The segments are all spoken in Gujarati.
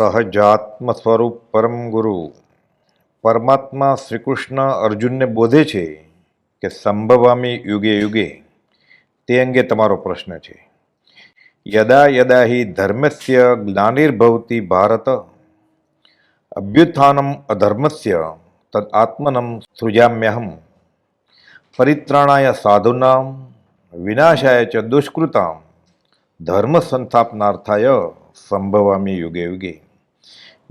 સહજાત્મ સ્વરૂપ પરમ ગુરુ. પરમાત્મા શ્રીકૃષ્ણ અર્જુનને બોધે છે કે સંભવામી યુગે યુગે તે અંગે તમારો પ્રશ્ન છે. યદા યદા હિ ધર્મસ્ય ગ્લાનિર્ભવતી ભારત. અભ્યુત્થાનમ અધર્મસ્ય તદ આત્મનમ સૃજામ્યહમ. પરિત્રાણાય સાધુનામ, વિનાશાય ચ દુષ્કૃતામ. ધર્મ સંસ્થાપનાર્થાય સંભવામી યુગે યુગે.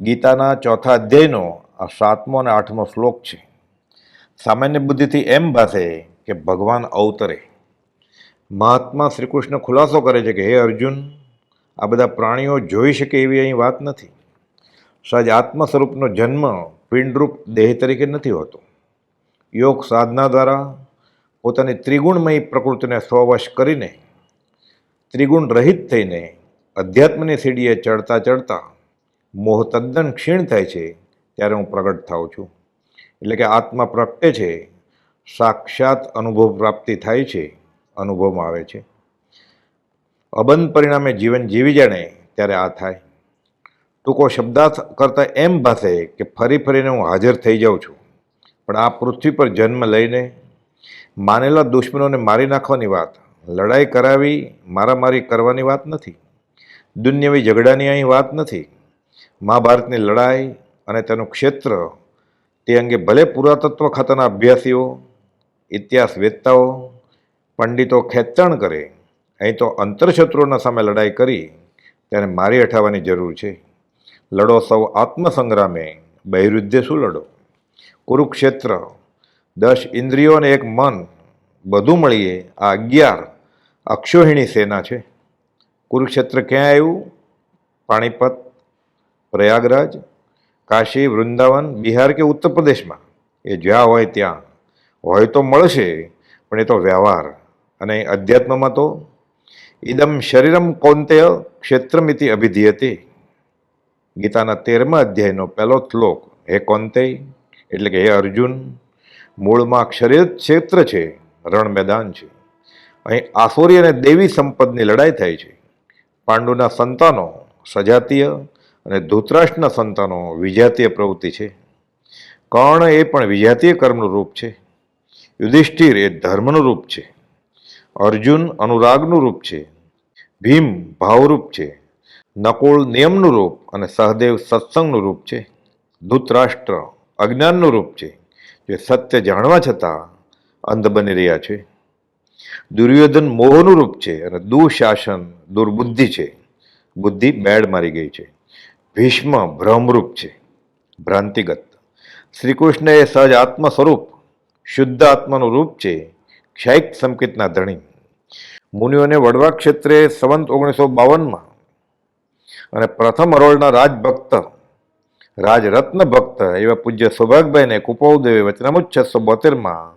ગીતાના ચોથા અધ્યાયનો આ સાતમો અને આઠમો શ્લોક છે. સામાન્ય બુદ્ધિથી એમ ભાષે કે ભગવાન અવતરે. મહાત્મા શ્રી કૃષ્ણ ખુલાસો કરે છે કે, હે અર્જુન, આ બધા પ્રાણીઓ જોઈ શકે એવી અહીં વાત નથી. સજ આત્મ સ્વરૂપનો જન્મ પિંડરૂપ દેહ તરીકે નથી હોતો. યોગ સાધના દ્વારા પોતાની ત્રિગુણમય પ્રકૃતિને સ્વવશ કરીને ત્રિગુણ રહિત થઈને અધ્યાત્મની સીડીએ ચડતા ચડતા મોહ તદ્દન ક્ષીણ થાય છે, ત્યારે હું પ્રગટ થાઉં છું. એટલે કે આત્મા પ્રગટે છે, સાક્ષાત અનુભવ પ્રાપ્તિ થાય છે, અનુભવમાં આવે છે. અબંધ પરિણામે જીવન જીવી જાણે, ત્યારે આ થાય. ટૂંકો શબ્દાર્થ કરતાં એમ ભાસે કે ફરી ફરીને હું હાજર થઈ જાઉં છું. પણ આ પૃથ્વી પર જન્મ લઈને માનેલા દુશ્મનોને મારી નાખવાની વાત, લડાઈ કરાવી મારામારી કરવાની વાત નથી. દુન્યવી ઝઘડાની અહીં વાત નથી. મહાભારતની લડાઈ અને તેનું ક્ષેત્ર તે અંગે ભલે પુરાતત્વ ખાતાના અભ્યાસીઓ ઇતિહાસ વેદતાઓ પંડિતો ખેંચાણ કરે, અહીં તો અંતરશત્રુઓના સામે લડાઈ કરી તેને મારી હટાવવાની જરૂર છે. લડો સૌ આત્મસંગ્રામે, બહિરુદ્ધે શું લડો? કુરુક્ષેત્ર દસ ઇન્દ્રિયો અને એક મન, બધું મળીએ, આ અગિયાર અક્ષોહિણી સેના છે. કુરુક્ષેત્ર ક્યાં આવ્યું? પાણીપત પ્રયાગરાજ, કાશી, વૃંદાવન, બિહાર કે ઉત્તર પ્રદેશમાં. એ જ્યાં હોય ત્યાં. હોય તો મળશે, પણ એ તો વ્યવહાર. અને અધ્યાત્મમાં તો ઇદમ શરીરમ કૌંતેય ક્ષેત્રમિતિ અભિધીયતે. ગીતાના તેરમા અધ્યાયનો પહેલો શ્લોક, હે કૌંતેય એટલે કે, હે અર્જુન મૂળમાં શરીર ક્ષેત્ર છે રણ મેદાન છે. અહીં આસુરી અને દેવી સંપદની લડાઈ થાય છે. પાંડુના સંતાનો સજાતીય અને ધૂતરાષ્ટ્રના સંતાનો વિજાતીય પ્રવૃત્તિ છે. કર્ણ એ પણ વિજાતીય કર્મનું રૂપ છે. યુધિષ્ઠિર એ ધર્મનું રૂપ છે. અર્જુન અનુરાગનું રૂપ છે. ભીમ ભાવરૂપ છે. નકુળ નિયમનું રૂપ અને સહદેવ સત્સંગનું રૂપ છે. ધૃતરાષ્ટ્ર અજ્ઞાનનું રૂપ છે, જે સત્ય જાણવા છતાં અંધ બની રહ્યા છે. દુર્યોધન મોહનું રૂપ છે અને દુશાસન દુર્બુદ્ધિ છે. બુદ્ધિ બેડ મારી ગઈ છે. ભીષ્મ ભ્રમરૂપ છે. ભ્રાંતિગત. શ્રીકૃષ્ણ એ સહજ આત્મ સ્વરૂપ શુદ્ધ આત્માનું રૂપ છે ક્ષૈક સંકેતના ધણી. મુનિઓને વડવા ક્ષેત્રે સંવંત ઓગણીસો બાવનમાં અને પ્રથમ અરોળના રાજભક્ત, રાજરત્ન ભક્ત એવા પૂજ્ય સૌભાગભાઈને કુપૌદેવે વચનામુજ છસો બોતેરમાં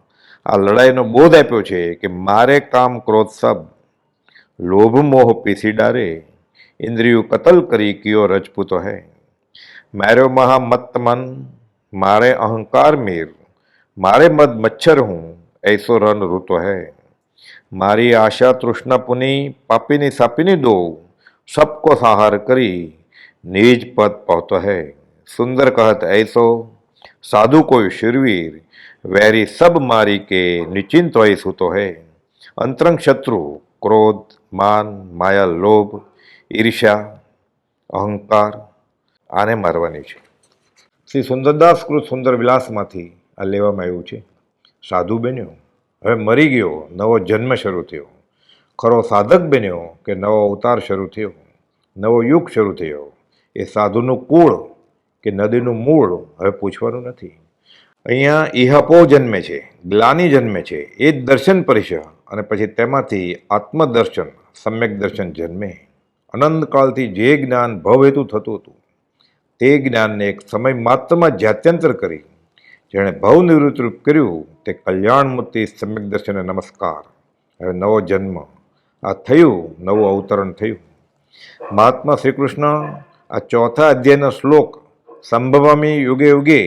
આ લડાઈનો બોધ આપ્યો છે કે મારે કામ ક્રોધ સબ, લોભ મોહ પીસી ડારે ઇન્દ્રિયું કતલ કરી કિયો રજપૂતો હૈ માર્યો મહા મત મન મારે અહંકાર મીર મારે મદ મચ્છર હું ऐसो રન ઋતો હૈ મારી આશા તૃષ્ણા પુની પાપીની સાપીની દો સબકો સહાર કરી નિજ પદ પહોતો હૈ સુંદર કહત ऐसो સાધુ કોઈ શિરવીર વૈરી સબ મારી કે નિચિંત હોય સૂતો હૈ અંતરંગ શત્રુ ક્રોધ માન માયા લોભ ઈર્ષ્યા, અહંકાર, આને મારવાની છે. શ્રી સુંદરદાસ કૃત સુંદર વિલાસમાંથી આ લેવામાં આવ્યું છે. સાધુ બન્યો. હવે મરી ગયો. નવો જન્મ શરૂ થયો. ખરો સાધક બન્યો કે નવો અવતાર શરૂ થયો? નવો યુગ શરૂ થયો. એ સાધુનું કુળ કે નદીનું મૂળ હવે પૂછવાનું નથી. અહીંયા ઇહપો જન્મે છે, ગ્લાની જન્મે છે. એ જ દર્શન પરિષ અને પછી તેમાંથી આત્મદર્શન, સમ્યક દર્શન જન્મે. અનંતકાળથી જે જ્ઞાન ભવહેતુ થતું હતું, તે જ્ઞાનને એક સમય માત્રમાં જાત્યંતર કરી, જેણે ભવ નિવૃત્તિરૂપ કર્યું, તે કલ્યાણમૂર્તિ સમ્યક દર્શને નમસ્કાર. હવે નવો જન્મ, આ થયું, નવું અવતરણ થયું. મહાત્મા શ્રી કૃષ્ણ આ ચોથા અધ્યાયનો શ્લોક, સંભવામી યુગે યુગે,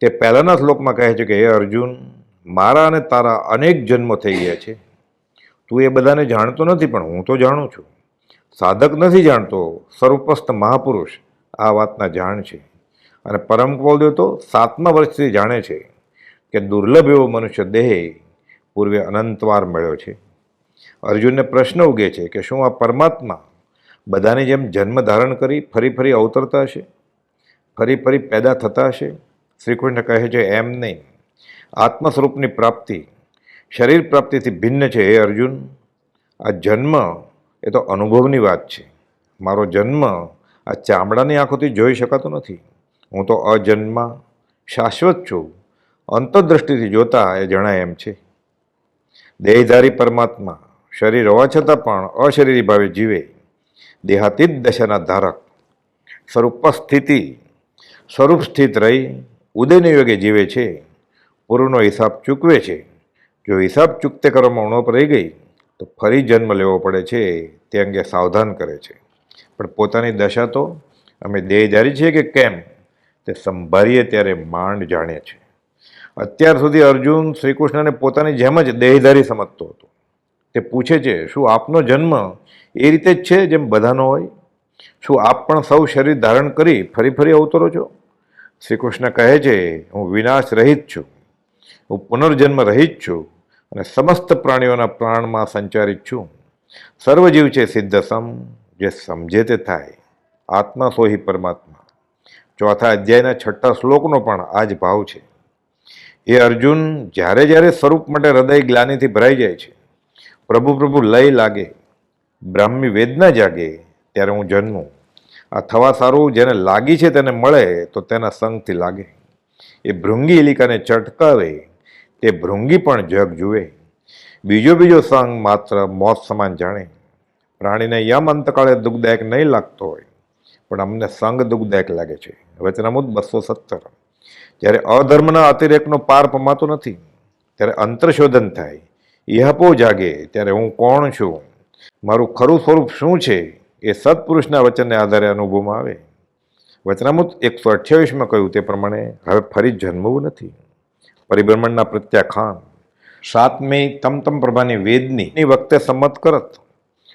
તે પહેલાંના શ્લોકમાં કહે છે કે, હે અર્જુન, મારા અને તારા અનેક જન્મો થઈ ગયા છે. તું એ બધાને જાણતો નથી, પણ હું તો જાણું છું. સાધક નથી જાણતો સર્વપ્રસ્થ મહાપુરુષ આ વાતના જાણ છે. અને પરમ કૌલદેવ તો સાતમા વર્ષથી જાણે છે કે દુર્લભ એવો મનુષ્ય દેહ પૂર્વે અનંતવાર મળ્યો છે. અર્જુનને પ્રશ્ન ઉગે છે કે શું આ પરમાત્મા બધાની જેમ જન્મ ધારણ કરી ફરી ફરી અવતરતા હશે? ફરી ફરી પેદા થતા હશે? શ્રીકૃષ્ણ કહે છે એમ નહીં. આત્મ સ્વરૂપની પ્રાપ્તિ, શરીર પ્રાપ્તિથી ભિન્ન છે, હે અર્જુન. આ જન્મ એ તો અનુભવની વાત છે. મારો જન્મ આ ચામડાની આંખોથી જોઈ શકાતો નથી. હું તો અજન્મા શાશ્વત છું. અંતર્દૃષ્ટિથી જોતા એ જણાય એમ છે. દેહધારી પરમાત્મા શરીર હોવા છતાં પણ અશરીરી ભાવે જીવે. દેહાતીત દશાના ધારક. સ્વરૂપ સ્થિતિ. સ્વરૂપ સ્થિત રહી ઉદયને યોગે જીવે છે. પૂર્વનો હિસાબ ચૂકવે છે. જો હિસાબ ચૂકતે કરવામાં ઉણપ રહી ગઈ તો ફરી જન્મ લેવો પડે છે, તે અંગે સાવધાન કરે છે. પણ પોતાની દશા તો અમે દેહધારી છીએ કે કેમ? તે સંભાળીએ ત્યારે માંડ જાણે છે. અત્યાર સુધી અર્જુન શ્રીકૃષ્ણને પોતાની જેમ જ દેહધારી સમજતો હતો. તે પૂછે છે, શું આપનો જન્મ એ રીતે જ છે જેમ બધાનો હોય? શું આપ પણ સૌ શરીર ધારણ કરી ફરી ફરી અવતરો છો? શ્રી કૃષ્ણ કહે છે, હું વિનાશ રહિત છું. હું પુનર્જન્મ રહિત છું. અને સમસ્ત પ્રાણીઓના પ્રાણમાં સંચારિત છું. સર્વજીવ છે સિદ્ધ સમ જે સમજે તે થાય. આત્મા સોહી પરમાત્મા. ચોથા અધ્યાયના છઠ્ઠા શ્લોકનો પણ આ જ ભાવ છે. એ અર્જુન, જ્યારે જ્યારે સ્વરૂપ માટે હૃદય ગ્લાનીથી ભરાઈ જાય છે. પ્રભુ પ્રભુ લય લાગે. બ્રાહ્મી વેદના જાગે ત્યારે હું જન્મું. આ થવા સારું જેને લાગી છે તેને મળે તો તેના સંગથી લાગે. એ ભૃંગી ઇલિકાને ચટકાવે. તે ભૃંગી પણ જગ જુએ. બીજો બીજો સંગ માત્ર મોત સમાન જાણે. પ્રાણીને યમ અંતકાળે દુઃખદાયક નહીં લાગતો હોય, પણ અમને સંગ દુઃખદાયક લાગે છે. વચનામુદ બસો સત્તર. જ્યારે અધર્મના અતિરેકનો પાર પમાતો નથી, ત્યારે અંતરશોધન થાય. ઇહપો જાગે, ત્યારે હું કોણ છું? મારું ખરું સ્વરૂપ શું છે? એ સત્પુરુષના વચનને આધારે અનુભવમાં આવે. વચનામૃત એકસો અઠ્યાવીસમાં કહ્યું તે પ્રમાણે હવે ફરી જન્મવું નથી. પરિભ્રમણના પ્રત્યાખ્યાન સાતમી તમ તમ પ્રભાની વેદની એ વખતે સંમત કરત.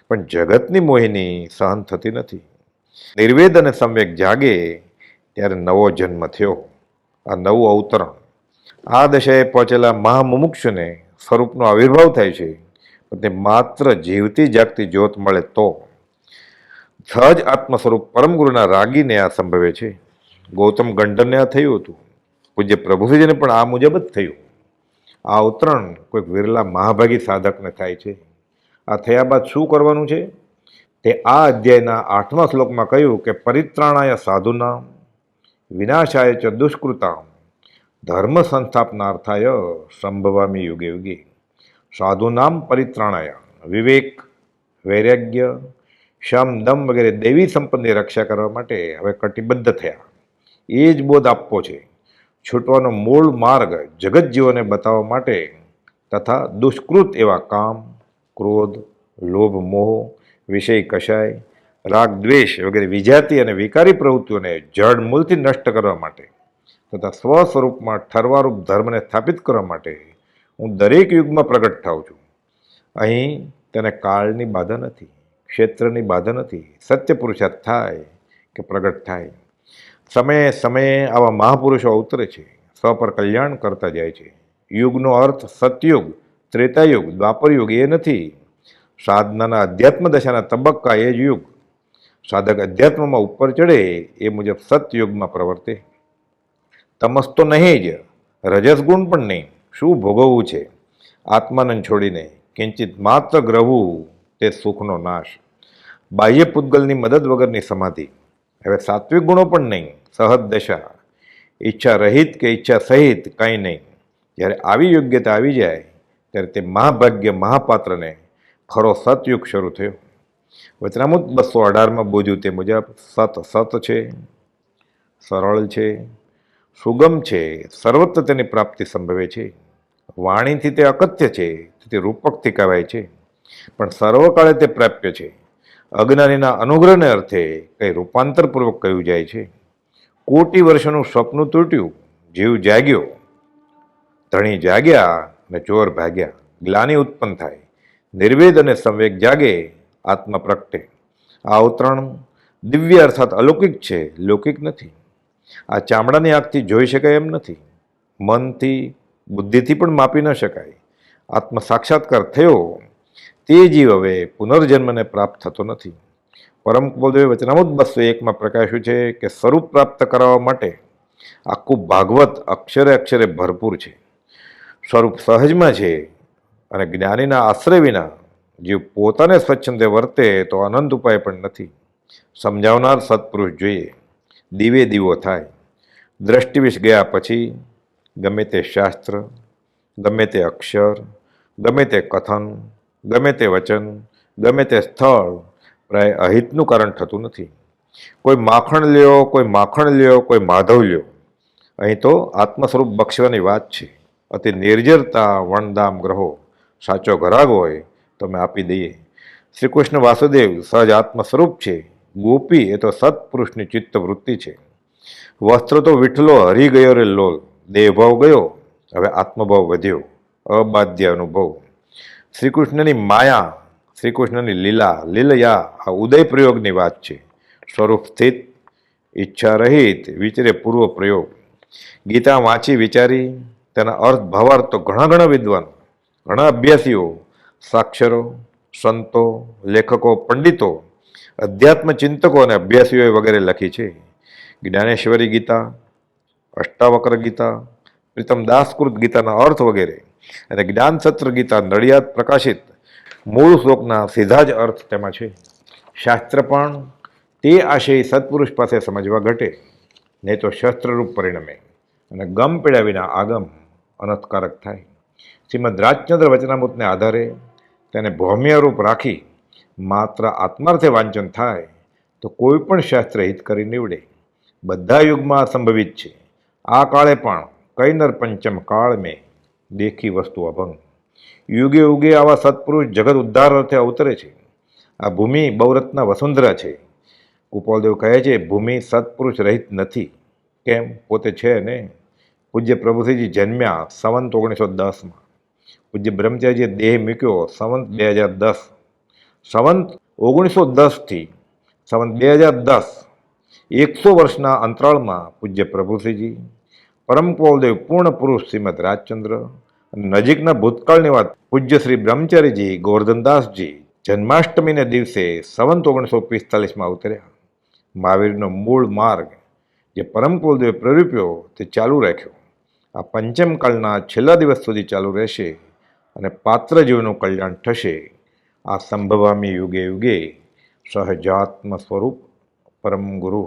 પણ જગતની મોહિની સહન થતી નથી. નિર્વેદ અને સમ્યક જાગે ત્યારે નવો જન્મ થયો. આ નવું અવતરણ. આ દશાએ પહોંચેલા મહામુમુક્ષુને સ્વરૂપનો આવિર્ભાવ થાય છે. તે માત્ર જીવતી જાગતી જ્યોત મળે તો. સહજ આત્મ સ્વરૂપ પરમ ગુરુના રાગીને આ સંભવે છે. ગૌતમ ગંડરને આ થયું હતું. પૂજ્ય પ્રભુજીને પણ આ મુજબ જ થયું. આ અવતરણ કોઈક વિરલા મહાભાગી સાધકને થાય છે. આ થયા બાદ શું કરવાનું છે? તે આ અધ્યાયના આઠમા શ્લોકમાં કહ્યું કે પરિત્રાણાય સાધુના વિનાશાય ચ દુષ્કૃતામ, ધર્મ સંસ્થાપનાર્થાય સંભવામી યુગે યુગે. સાધુનામ પરિત્રાણાય, વિવેક, વૈરાગ્ય શમ દમ વગેરે દેવી સંપત્તિની રક્ષા કરવા માટે હવે કટિબદ્ધ થયા. એ જ બોધ આપવો છે. છૂટવાનો મૂળ માર્ગ જગતજીવોને બતાવવા માટે તથા દુષ્કૃત એવા કામ, ક્રોધ, લોભ, મોહ, વિષય કશાય, રાગ, દ્વેષ વગેરે વિજાતિ અને વિકારી પ્રવૃત્તિઓને જડ મૂળથી નષ્ટ કરવા માટે તથા સ્વ સ્વરૂપમાં ઠરવારૂપ ધર્મને સ્થાપિત કરવા માટે હું દરેક યુગમાં પ્રગટ થાઉં છું. અહીં તેને કાળની બાધા નથી, ક્ષેત્રની બાધા નથી, સત્ય પુરુષાર્થ થાય કે પ્રગટ થાય. સમયે સમયે આવા મહાપુરુષો અવતરે છે. સ્વ પર કલ્યાણ કરતા જાય છે. યુગનો અર્થ સતયુગ, ત્રેતાયુગ, દ્વાપરયુગ એ નથી. સાધનાના અધ્યાત્મ દશાના તબક્કા એ જ યુગ. સાધક અધ્યાત્મમાં ઉપર ચડે એ મુજબ સતયુગમાં પ્રવર્તે. તમસ તો નહીં જ, રજસ ગુણ પણ નહીં. શું ભોગવવું છે? આત્માનંદ છોડીને કિંચિત માત્ર ગ્રહવું તે સુખનો નાશ. બાહ્ય પૂતગલની મદદ વગરની સમાધિ. હવે સાત્વિક ગુણો પણ નહીં. સહજ દશા ઈચ્છા રહિત કે ઈચ્છા સહિત કંઈ નહીં. જ્યારે આવી યોગ્યતા આવી જાય, ત્યારે તે મહાભાગ્ય મહાપાત્રને ખરો સતયુગ શરૂ થયો. વચનામૃત બસો અઢારમાં બોજ્યું તે મુજબ, સત સત છે, સરળ છે, સુગમ છે, સર્વત્ર તેની પ્રાપ્તિ સંભવે છે. વાણીથી તે અકથ્ય છે તે રૂપકથી કહેવાય છે. પણ સર્વકાળે તે પ્રાપ્ય છે. અજ્ઞાનીના અનુગ્રહને અર્થે કંઈ રૂપાંતરપૂર્વક કહ્યું જાય છે. કોટી વર્ષનું સ્વપ્ન તૂટ્યું, જીવ જાગ્યો. ધણી જાગ્યા ને ચોર ભાગ્યા. ગ્લાની ઉત્પન્ન થાય. નિર્વેદ અને સંવેગ જાગે આત્મ પ્રગટે આ અવતરણ દિવ્ય અર્થાત અલૌકિક છે, લૌકિક નથી. આ ચામડાની આંખથી જોઈ શકાય એમ નથી. મનથી, બુદ્ધિથી પણ માપી ન શકાય. આત્મ સાક્ષાત્કાર થયો, તે જીવ હવે પુનર્જન્મને પ્રાપ્ત થતો નથી. પરમ કુલદેવે વચનામૃત બસો એકમાં પ્રકાશ્યું છે કે સ્વરૂપ પ્રાપ્ત કરાવવા માટે આખું ભાગવત અક્ષરે અક્ષરે ભરપૂર છે. સ્વરૂપ સહજમાં છે અને જ્ઞાનીના આશ્રય વિના જીવ પોતાને સ્વચ્છંદે વર્તે તો અનંત ઉપાય પણ નથી. સમજાવનાર સત્પુરુષ જોઈએ, દીવે દીવો થાય. દ્રષ્ટિવિશ ગયા પછી ગમે તે શાસ્ત્ર, ગમે તે અક્ષર, ગમે તે કથન, ગમે તે વચન, ગમે તે સ્થળ પ્રાય અહિતનું કારણ થતું નથી. કોઈ માખણ લ્યો, કોઈ માખણ લ્યો, કોઈ માધવ લ્યો, અહીં તો આત્મ સ્વરૂપ બક્ષવાની વાત છે. અતિ નિર્જરતા, વણદામ ગ્રહો, સાચો ઘરાગ હોય તો અમે આપી દઈએ. શ્રી કૃષ્ણ વાસુદેવ સહજ આત્મ સ્વરૂપ છે. ગોપી એ તો સત્પુરુષની ચિત્ત વૃત્તિ છે. વસ્ત્ર તો વિઠલો હરી ગયો રે લોલ, દેહભાવ ગયો, હવે આત્મભાવ વધ્યો. અબાધ્ય અનુભવ. શ્રીકૃષ્ણની માયા શ્રી કૃષ્ણની લીલા, લીલયા આ ઉદય પ્રયોગની વાત છે. સ્વરૂપ સ્થિત, ઈચ્છા રહિત, વિચરે પૂર્વ પ્રયોગ. ગીતા વાંચી વિચારી, તેના અર્થ ભાવાર્થ તો ઘણા ઘણા વિદ્વાન. ઘણા અભ્યાસીઓ, સાક્ષરો, સંતો, લેખકો, પંડિતો, અધ્યાત્મ ચિંતકો અને અભ્યાસીઓએ વગેરે લખી છે. જ્ઞાનેશ્વરી ગીતા, અષ્ટાવક્ર ગીતા, પ્રીતમ દાસકૃત ગીતાના અર્થ વગેરે અને જ્ઞાનસત્ર ગીતા નડિયાદ પ્રકાશિત મૂળ શ્લોકના સીધા જ અર્થ તેમાં છે. શાસ્ત્ર પણ તે આશય સત્પુરુષ પાસે સમજવા ઘટે નહીં તો શસ્ત્રરૂપ પરિણમે અને ગમ પીડ્યા વિના આગમ અનર્થકારક થાય. શ્રીમદ રાજચંદ્ર વચનામૃતને આધારે તેને ભૌમ્યરૂપ રાખી માત્ર આત્માર્થે વાંચન થાય, તો કોઈ પણ શાસ્ત્ર હિત કરી નીવડે. બધા યુગમાં સંભવિત છે. આ કાળે પણ કૈનર પંચમ કાળ મેં દેખી વસ્તુ અભંગ. યુગે યુગે આવા સત્પુરુષ જગત ઉદ્ધાર અર્થે અવતરે છે. આ ભૂમિ બહુરત્ના વસુંધરા છે. ગોપાલદેવ કહે છે, ભૂમિ સત્પુરુષ રહિત નથી. કેમ? પોતે છે ને? પૂજ્ય પ્રભુસિંહજી જન્મ્યા સંવંત ઓગણીસો દસમાં. પૂજ્ય બ્રહ્મચારીજીએ દેહ મૂક્યો સંવંત બે હજાર દસ. સંવંત ઓગણીસો દસથી સંવંત બે હજાર દસ, એકસો વર્ષના અંતરાળમાં પૂજ્ય પ્રભુસિંહજી પરમ કૌલદેવ પૂર્ણ પુરુષ શ્રીમદ રાજચંદ્ર નજીકના ભૂતકાળની વાત પૂજ્ય શ્રી બ્રહ્મચારીજી ગોવર્ધનદાસજી જન્માષ્ટમીને દિવસે સંવંત ઓગણીસો પિસ્તાલીસમાં અવતર્યા. મહાવીરનો મૂળ માર્ગ જે પરમ કુલદેવે પ્રરૂપ્યો તે ચાલુ રાખ્યો. આ પંચમ કાળના છેલ્લા દિવસ સુધી ચાલુ રહેશે અને પાત્ર જીવનું કલ્યાણ થશે. આ સંભવામી યુગે યુગે સહજાત્મ સ્વરૂપ પરમ ગુરુ